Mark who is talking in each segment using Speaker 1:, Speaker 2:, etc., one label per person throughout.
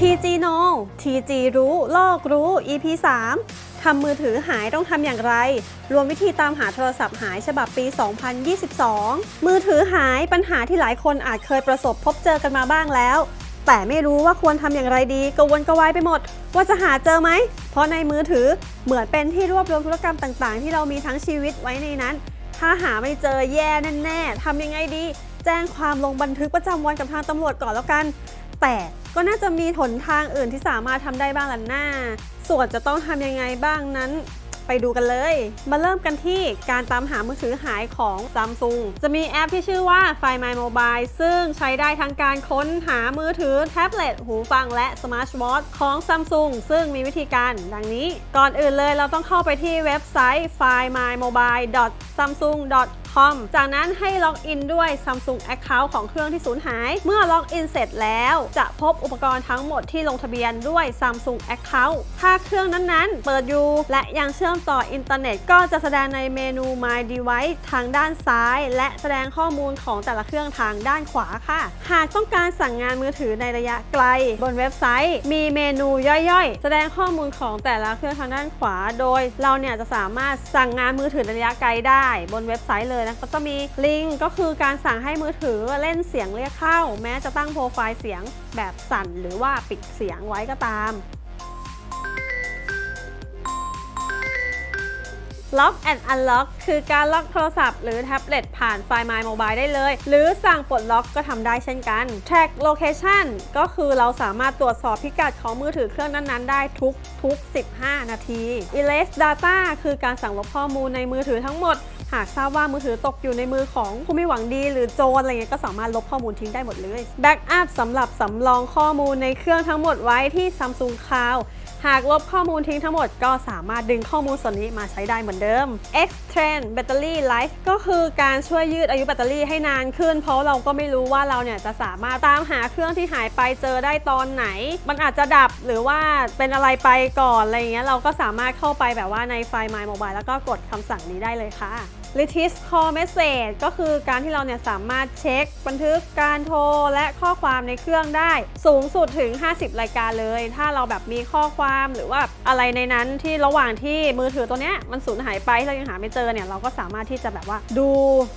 Speaker 1: TG Know TG รู้โลกรู้ EP 3ทำมือถือหายต้องทำอย่างไร รวมวิธีตามหาโทรศัพท์หายฉบับปี 2022 มือถือหายปัญหาที่หลายคนอาจเคยประสบพบเจอกันมาบ้างแล้ว แต่ไม่รู้ว่าควรทำอย่างไรดีกวนกวายไปหมด ว่าจะหาเจอไหม เพราะในมือถือเหมือนเป็นที่รวบรวมธุรกรรมต่างๆ ที่เรามีทั้งชีวิตไว้ในนั้น ถ้าหาไม่เจอแย่แน่ๆทำยังไงดี แจ้งความลงบันทึกประจำวันกับทางตำรวจก่อนแล้วกัน แต่ ก็น่าจะมีหนทางอื่นที่สามารถทำได้บ้างล่ะหน้า ส่วนจะต้องทำยังไงบ้างนั้น ไปดูกันเลย มาเริ่มกันที่การตามหามือถือหายของ Samsung จะมีแอปที่ชื่อว่า Find My Mobile ซึ่งใช้ได้ทั้งการค้นหามือถือ แท็บเล็ต หูฟัง และสมาร์ทวอทของ Samsung ซึ่งมีวิธีการดังนี้ ก่อนอื่นเลยเราต้องเข้าไปที่เว็บไซต์ findmymobile.samsung.com จากนั้นให้ล็อกอินด้วย Samsung Account ของเครื่องที่สูญหาย เมื่อล็อกอินเสร็จแล้ว จะพบอุปกรณ์ทั้งหมดที่ลงทะเบียนด้วย Samsung Account ถ้าเครื่องนั้นๆ เปิดอยู่ และยังเชื่อมต่ออินเทอร์เน็ต ก็จะแสดงในเมนู My Device ทางด้านซ้าย และแสดงข้อมูลของแต่ละเครื่องทางด้านขวาค่ะ หากต้องการสั่งงานมือถือในระยะไกล บนเว็บไซต์ มีเมนูย่อยๆ แสดงข้อมูลของแต่ละเครื่องทางด้านขวา โดยเราเนี่ยจะสามารถสั่งงานมือถือในระยะไกลได้ บนเว็บไซต์เลยนะก็จะมีลิงก์ก็คือการสั่งให้มือถือเล่นเสียงเรียกเข้า แม้จะตั้งโปรไฟล์เสียงแบบสั่นหรือว่าปิดเสียงไว้ก็ตามล็อก and Unlock คือการล็อกโทรศัพท์หรือแท็บเล็ตผ่านไฟล์ My Mobile ได้เลย หรือสั่งปลดล็อกก็ทำได้เช่นกัน Track Location ก็คือเราสามารถตรวจสอบพิกัดของมือถือเครื่องนั้นๆ ได้ทุกทุก 15 นาที Erase Data คือการสั่งลบข้อมูลในมือถือทั้งหมด หากทราบว่ามือถือตกอยู่ในมือของผู้ไม่หวังดีหรือโจรอะไรเงี้ยก็สามารถลบข้อมูลทิ้งได้หมดเลย Backup สำหรับสำรองข้อมูลในเครื่องทั้งหมดไว้ที่ Samsung Cloud หากลบข้อมูลทิ้งทั้งหมดก็สามารถดึงข้อมูลส่วนนี้มาใช้ได้เหมือนเดิม Extend Battery Life ก็คือการช่วยยืดอายุแบตเตอรี่ให้นานขึ้น เพราะเราก็ไม่รู้ว่าเราเนี่ยจะสามารถตามหาเครื่องที่หายไปเจอได้ตอนไหน มันอาจจะดับหรือว่าเป็นอะไรไปก่อนอะไรเงี้ยเราก็สามารถเข้าไปแบบว่าในไฟล์ My Mobile แล้วก็กดคำสั่งนี้ได้เลยค่ะ l i t i s Call Message ก็คือการที่เราเนี่ยสามารถเช็คบันทึกการโทรและข้อความในเครื่องได้ สูงสุดถึง 50 รายการเลย ถ้าเราแบบมีข้อความหรือว่าอะไรในนั้นที่ระหว่างที่มือถือตัวเนี้ยมันสูญหายไปเรายังหาไม่เจอเนี่ยเราก็สามารถที่จะแบบว่าดู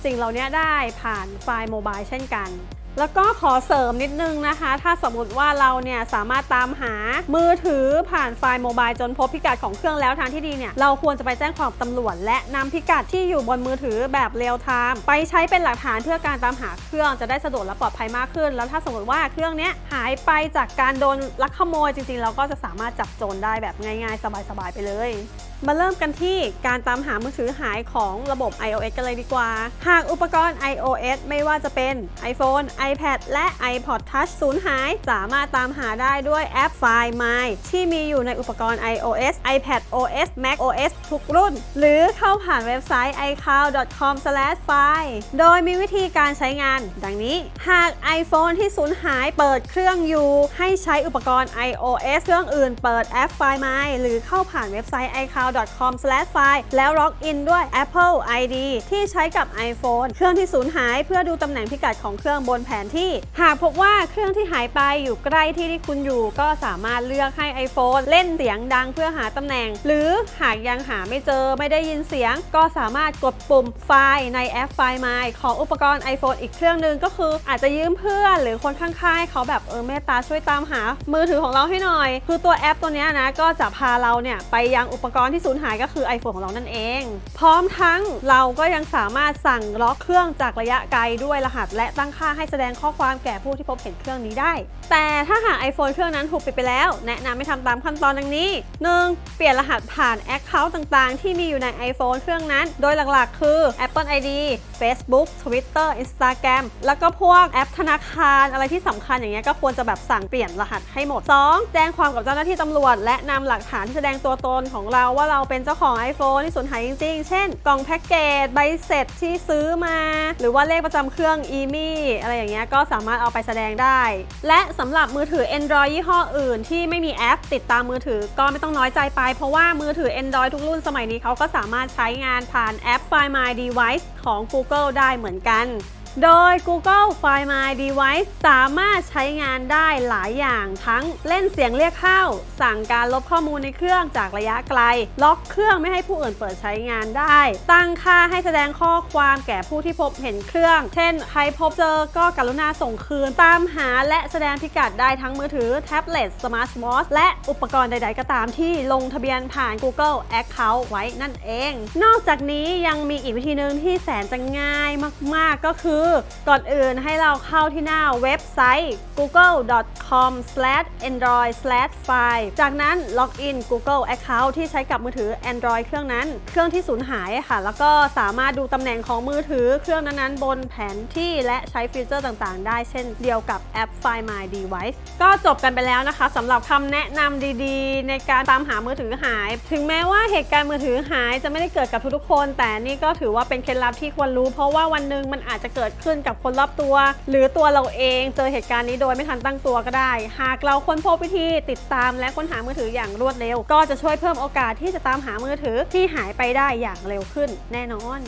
Speaker 1: สิ่งเหล่านี้ได้ผ่านไฟล์โมบายเช่นกัน แล้วก็ขอเสริมนิดนึงนะคะ ถ้าสมมติว่าเราเนี่ยสามารถตามหามือถือผ่านไฟล์โมบายจนพบพิกัดของเครื่องแล้วทางที่ดีเนี่ยเราควรจะไปแจ้งความตำรวจ และนำพิกัดที่อยู่บนมือถือแบบเรียลไทม์ไปใช้เป็นหลักฐานเพื่อการตามหาเครื่องจะได้สะดวกและปลอดภัยมากขึ้น แล้วถ้าสมมติว่าเครื่องเนี้ยหายไปจากการโดนลักขโมยจริงๆ เราก็จะสามารถจับโจรได้แบบง่าย ๆ สบายๆไปเลยมาเริ่มกันที่การตามหามือถือหายของระบบ iOS กันเลยดีกว่า หากอุปกรณ์ iOS ไม่ว่าจะเป็น iPhone, iPad และ iPod Touch สูญหาย สามารถตามหาได้ด้วยแอป Find My ที่มีอยู่ในอุปกรณ์ iOS, iPad OS, Mac OS ทุกรุ่น หรือเข้าผ่านเว็บไซต์ icloud.com/file โดยมีวิธีการใช้งาน ดังนี้ หาก iPhone ที่สูญหายเปิดเครื่องอยู่ ให้ใช้อุปกรณ์ iOS เครื่องอื่นเปิดแอป Find My หรือเข้าผ่านเว็บไซต์ icloud cloud.com/file แล้วล็อกอินด้วย Apple ID ที่ใช้กับ iPhone เครื่องที่สูญหายเพื่อดูตำแหน่งพิกัดของเครื่องบนแผนที่ หากพบว่าเครื่องที่หายไปอยู่ใกล้ที่ที่คุณอยู่ ก็สามารถเลือกให้ iPhone เล่นเสียงดังเพื่อหาตำแหน่ง หรือหากยังหาไม่เจอไม่ได้ยินเสียง ก็สามารถกดปุ่มไฟล์ในแอป Find My ของอุปกรณ์ iPhone อีกเครื่องหนึ่งก็คืออาจจะยืมเพื่อน หรือคนข้างๆเขาแบบเออเมตตาช่วยตามหา มือถือของเราให้หน่อย คือตัวแอปตัวนี้นะก็จะพาเราเนี่ยไปยังอุปกรณ์ที่สูญหายก็คือ iPhone ของเรานั่นเอง พร้อมทั้งเราก็ยังสามารถสั่งล็อกเครื่องจากระยะไกลด้วยรหัส และตั้งค่าให้แสดงข้อความแก่ผู้ที่พบเห็นเครื่องนี้ได้ แต่ถ้าหาก iPhone เครื่องนั้นถูกปิดไปแล้ว แนะนำให้ทำตามขั้นตอนดังนี้ 1. เปลี่ยนรหัสผ่าน Account ต่างๆ ที่มีอยู่ใน iPhone เครื่องนั้น โดยหลักๆ คือ Apple ID Facebook Twitter Instagram แล้วก็พวกแอปธนาคารอะไรที่สำคัญอย่างเงี้ยก็ควรจะแบบสั่งเปลี่ยนรหัสให้หมด 2. แจ้งความกับเจ้าหน้าที่ตำรวจ และนำหลักฐานที่แสดงตัวตนของเราว่าเราเป็นเจ้าของ iPhone ที่สูญหายจริงๆ เช่น กล่องแพ็กเกจใบเสร็จที่ซื้อมา หรือว่าเลขประจำเครื่อง e m i อะไรอย่างเงี้ยก็สามารถเอาไปแสดงได้ และสำหรับมือถือ Android ยี่ห้ออื่น ที่ไม่มีแอป ติดตามมือถือก็ไม่ต้องน้อยใจไป เพราะว่ามือถือ Android ทุกรุ่นสมัยนี้เขาก็สามารถใช้งานผ่านแอป Find My Device ของ Google ได้เหมือนกัน โดย Google Find My Device สามารถใช้งานได้หลายอย่างทั้งเล่นเสียงเรียกเข้า สั่งการลบข้อมูลในเครื่องจากระยะไกล ล็อกเครื่องไม่ให้ผู้อื่นเปิดใช้งานได้ ตั้งค่าให้แสดงข้อความแก่ผู้ที่พบเห็นเครื่อง เช่น ใครพบเจอก็กรุณาส่งคืน ตามหาและแสดงพิกัดได้ทั้งมือถือ แท็บเล็ต สมาร์ทวอทและอุปกรณ์ใด ๆ ก็ตามที่ลงทะเบียนผ่าน Google Account ไว้นั่นเอง นอกจากนี้ยังมีอีกวิธีหนึ่งที่แสนจะง่ายมาก ๆ ก็คือคือก่อนอื่นให้เราเข้าที่หน้าเว็บไซต์ google.com/android/file จากนั้นล็อกอิน Google Account ที่ใช้กับมือถือ Android เครื่องนั้น เครื่องที่สูญหายค่ะ แล้วก็สามารถดูตำแหน่งของมือถือเครื่องนั้นๆ บนแผนที่และใช้ฟีเจอร์ต่างๆ ได้เช่นเดียวกับแอป Find My Device ก็จบกันไปแล้วนะคะสำหรับคำแนะนำดีๆ ในการตามหามือถือหาย ถึงแม้ว่าเหตุการณ์มือถือหายจะไม่ได้เกิดกับทุกๆคน แต่นี่ก็ถือว่าเป็นเคล็ดลับที่ควรรู้ เพราะว่าวันหนึ่งมันอาจจะเกิดขึ้นกับคนรอบตัว หรือตัวเราเองเจอเหตุการณ์นี้โดยไม่ทันตั้งตัวก็ได้ หากเราค้นพบวิธีติดตามและค้นหามือถืออย่างรวดเร็ว ก็จะช่วยเพิ่มโอกาสที่จะตามหามือถือที่หายไปได้อย่างเร็วขึ้นแน่นอน